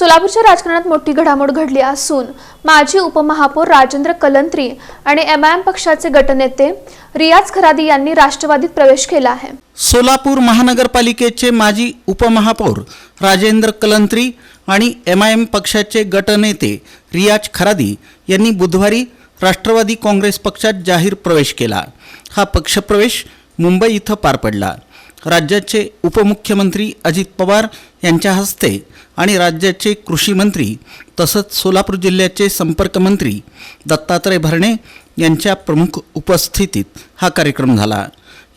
सोलापूरच्या राजकारणात मोठी घडामोड घडली असून माजी उपमहापौर राजेंद्र कलंत्री आणि एम आय एम पक्षाचे गटनेते रियाज खरादी यांनी राष्ट्रवादीत प्रवेश केला आहे. सोलापूर महानगरपालिकेचे माजी उपमहापौर राजेंद्र कलंत्री आणि एम आय एम पक्षाचे गटनेते रियाज खरादी यांनी बुधवारी राष्ट्रवादी काँग्रेस पक्षात जाहीर प्रवेश केला. हा पक्षप्रवेश मुंबई इथं पार पडला. राज्याचे उपमुख्यमंत्री अजित पवार यांच्या हस्ते आणि राज्याचे कृषी मंत्री तसंच सोलापूर जिल्ह्याचे संपर्कमंत्री दत्तात्रय भरणे यांच्या प्रमुख उपस्थितीत हा कार्यक्रम झाला.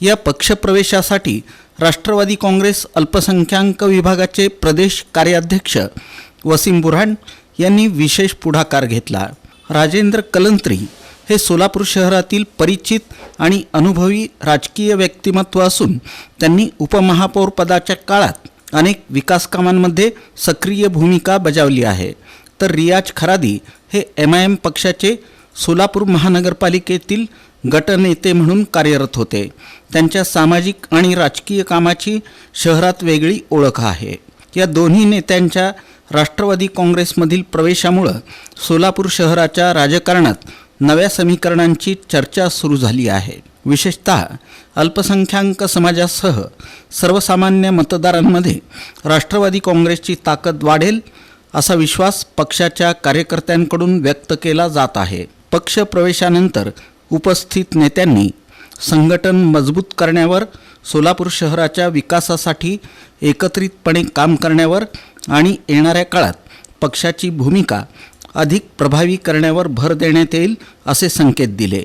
या पक्षप्रवेशासाठी राष्ट्रवादी काँग्रेस अल्पसंख्याक विभागाचे प्रदेश कार्याध्यक्ष वसीम बुऱ्हाण यांनी विशेष पुढाकार घेतला. राजेंद्र कलंत्री हे सोलापूर शहरातील परिचित आणि अनुभवी राजकीय व्यक्तिमत्व असून त्यांनी उपमहापौरपदाच्या काळात अनेक विकास कामांमध्ये सक्रिय भूमिका बजावली आहे. तर रियाज खरादी हे एम आय एम पक्षाचे सोलापूर महानगरपालिकेतील गटनेते म्हणून कार्यरत होते. त्यांच्या सामाजिक आणि राजकीय कामाची शहरात वेगळी ओळख आहे. या दोन्ही नेत्यांच्या राष्ट्रवादी काँग्रेसमधील प्रवेशामुळं सोलापूर शहराच्या राजकारणात नव्या समीकरणांची चर्चा सुरू झाली आहे. विशेषतः अल्पसंख्याक समाजासह सर्वसामान्य मतदारांमध्ये राष्ट्रवादी काँग्रेसची ताकद वाढेल असा विश्वास पक्षाच्या कार्यकर्त्यांकडून व्यक्त केला जात आहे. पक्ष प्रवेशानंतर उपस्थित नेत्यांनी संघटन मजबूत करण्यावर सोलापूर शहराच्या विकासासाठी एकत्रितपणे काम करण्यावर आणि येणाऱ्या काळात पक्षाची भूमिका अधिक प्रभावी करण्यावर भर देण्यात येईल असे संकेत दिले.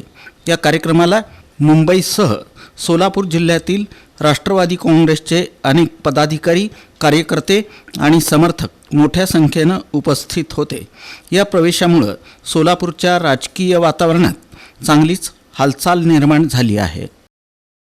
या कार्यक्रमाला मुंबईसह सोलापूर जिल्ह्यातील राष्ट्रवादी काँग्रेसचे अनेक पदाधिकारी कार्यकर्ते आणि समर्थक मोठ्या संख्येनं उपस्थित होते. या प्रवेशामुळं सोलापूरच्या राजकीय वातावरणात चांगलीच हालचाल निर्माण झाली आहे.